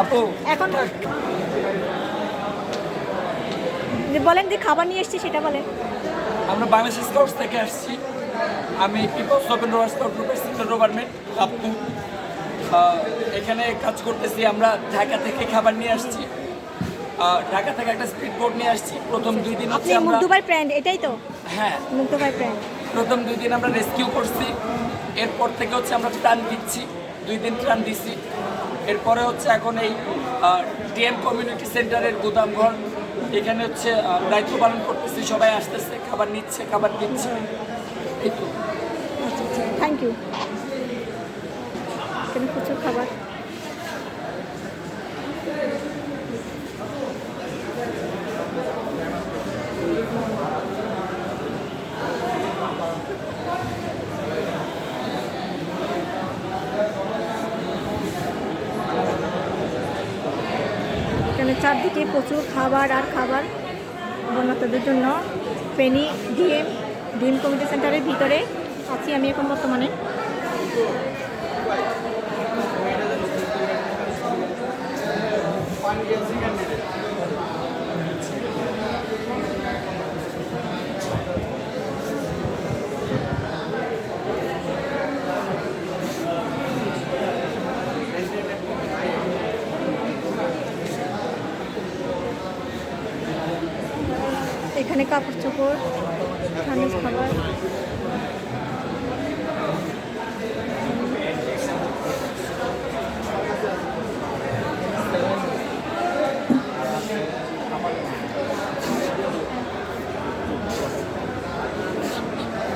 আপু। এখন যে বলেন যে খাবার নিয়ে এসেছি সেটা বলেন। আমরা বাংলাদেশ স্কাউটস থেকে আসছি। আমি পিপলস ওপেন রোভার স্কাউট গ্রুপের সিনিয়র রোভারমেন্ট আপু। এখানে কাজ করতেছি আমরা ঢাকা থেকে খাবার নিয়ে আসছি। ঢাকা থেকে একটা স্পিড বোট নিয়ে আসছি। প্রথম দুই দিন আপনি মুগ্ধুবাই ব্র্যান্ড এটাই তো? হ্যাঁ। মুগ্ধুবাই ব্র্যান্ড প্রথম দুই দিন আমরা রেস্কিউ করছি। এরপর থেকে হচ্ছে আমরা ত্রাণ দিচ্ছি। দুই দিন ত্রাণ দিচ্ছি এরপরে হচ্ছে এখন এই ডিএম কমিউনিটি সেন্টারের গুদামঘর। এখানে হচ্ছে দায়িত্ব পালন করতেছি, সবাই আসতেছে, খাবার নিচ্ছে, খাবার দিচ্ছে। তো। আচ্ছা আচ্ছা থ্যাংক ইউ এখানে প্রচুর খাবার। চারদিকে প্রচুর খাবার আর খাবার বন্যাতদের জন্য। ফেনি, ডিএম ডিএম কমিটি সেন্টারের ভিতরে আছি আমি এখন বর্তমানে। এখানে কাপড় চোপড় খাবার।